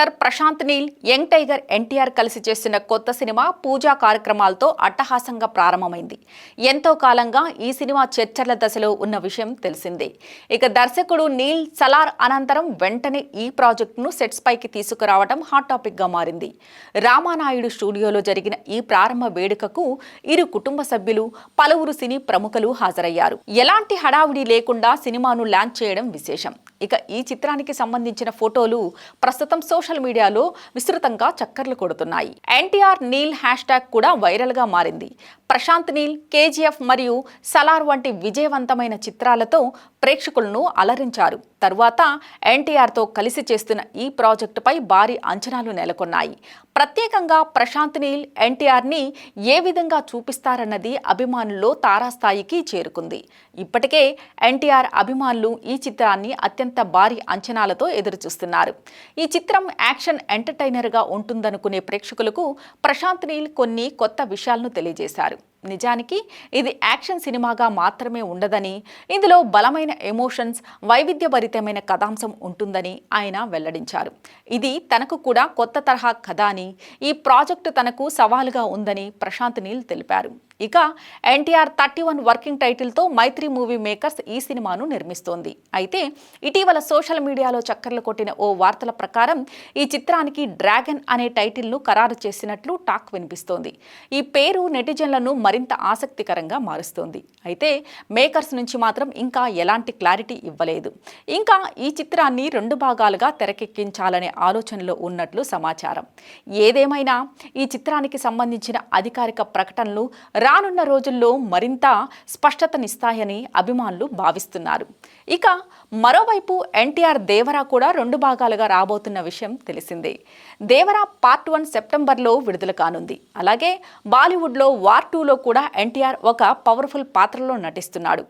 Actor Prashanth Neel young tiger NTR కలిసి చేస్తున్న కొత్త సినిమా పూజా కార్యక్రమాలతో అట్టహాసంగా ప్రారంభమైంది. ఎంతో కాలంగా ఈ సినిమా చర్చల దశలో ఉన్న విషయం తెలిసిందే. ఇక దర్శకుడు నీల్ సలార్ అనంతరం వెంటనే ఈ ప్రాజెక్టును సెట్స్ పైకి తీసుకురావడం హాట్ టాపిక్గా మారింది. రామానాయుడు స్టూడియోలో జరిగిన ఈ ప్రారంభ వేడుకకు ఇరు కుటుంబ సభ్యులు పలువురు సినీ ప్రముఖులు హాజరయ్యారు. ఎలాంటి హడావుడి లేకుండా సినిమాను లాంచ్ చేయడం విశేషం. ఇక ఈ చిత్రానికి సంబంధించిన ఫోటోలు ప్రస్తుతం సోషల్ సోషల్ మీడియాలో విస్తృతంగా చక్కర్లు కొడుతున్నాయి. ఎన్టీఆర్ నీల్ హ్యాష్ ట్యాగ్ కూడా వైరల్గా మారింది. ప్రశాంత్ నీల్ కేజీఎఫ్ మరియు సలార్ వంటి విజయవంతమైన చిత్రాలతో ప్రేక్షకులను అలరించారు. తరువాత ఎన్టీఆర్తో కలిసి చేస్తున్న ఈ ప్రాజెక్టుపై భారీ అంచనాలు నెలకొన్నాయి. ప్రత్యేకంగా ప్రశాంత్ నీల్ ఎన్టీఆర్ని ఏ విధంగా చూపిస్తారన్నది అభిమానుల్లో తారాస్థాయికి చేరుకుంది. ఇప్పటికే ఎన్టీఆర్ అభిమానులు ఈ చిత్రాన్ని అత్యంత భారీ అంచనాలతో ఎదురుచూస్తున్నారు. ఈ చిత్రం యాక్షన్ ఎంటర్టైనర్గా ఉంటుందనుకునే ప్రేక్షకులకు ప్రశాంత్ నీల్ కొన్ని కొత్త విషయాలను తెలియజేశారు. నిజానికి ఇది యాక్షన్ సినిమాగా మాత్రమే ఉండదని ఇందులో బలమైన ఎమోషన్స్ వైవిధ్యభరితమైన కథాంశం ఉంటుందని ఆయన వెల్లడించారు. ఇది తనకు కూడా కొత్త తరహా కథ అని ఈ ప్రాజెక్టు తనకు సవాలుగా ఉందని ప్రశాంత్ నీల్ తెలిపారు. ఇక ఎన్టీఆర్ థర్టీ వన్ వర్కింగ్ టైటిల్తో మైత్రి మూవీ మేకర్స్ ఈ సినిమాను నిర్మిస్తోంది. అయితే ఇటీవల సోషల్ మీడియాలో చక్కర్లు కొట్టిన ఓ వార్తల ప్రకారం ఈ చిత్రానికి డ్రాగన్ అనే టైటిల్ను ఖరారు చేసినట్లు టాక్ వినిపిస్తోంది. ఈ పేరు నెటిజన్లను మరింత ఆసక్తికరంగా మారుస్తోంది. అయితే మేకర్స్ నుంచి మాత్రం ఇంకా ఎలాంటి క్లారిటీ ఇవ్వలేదు. ఇంకా ఈ చిత్రాన్ని రెండు భాగాలుగా తెరకెక్కించాలనే ఆలోచనలో ఉన్నట్లు సమాచారం. ఏదేమైనా ఈ చిత్రానికి సంబంధించిన అధికారిక ప్రకటనలు రానున్న రోజుల్లో మరింత స్పష్టతనిస్తాయని అభిమానులు భావిస్తున్నారు. ఇక మరోవైపు ఎన్టీఆర్ దేవరా కూడా రెండు భాగాలుగా రాబోతున్న విషయం తెలిసిందే. దేవరా పార్ట్ వన్ సెప్టెంబర్లో విడుదల కానుంది. అలాగే బాలీవుడ్లో వార్ టూలో కూడా ఎన్టీఆర్ ఒక పవర్ఫుల్ పాత్రలో నటిస్తున్నాడు.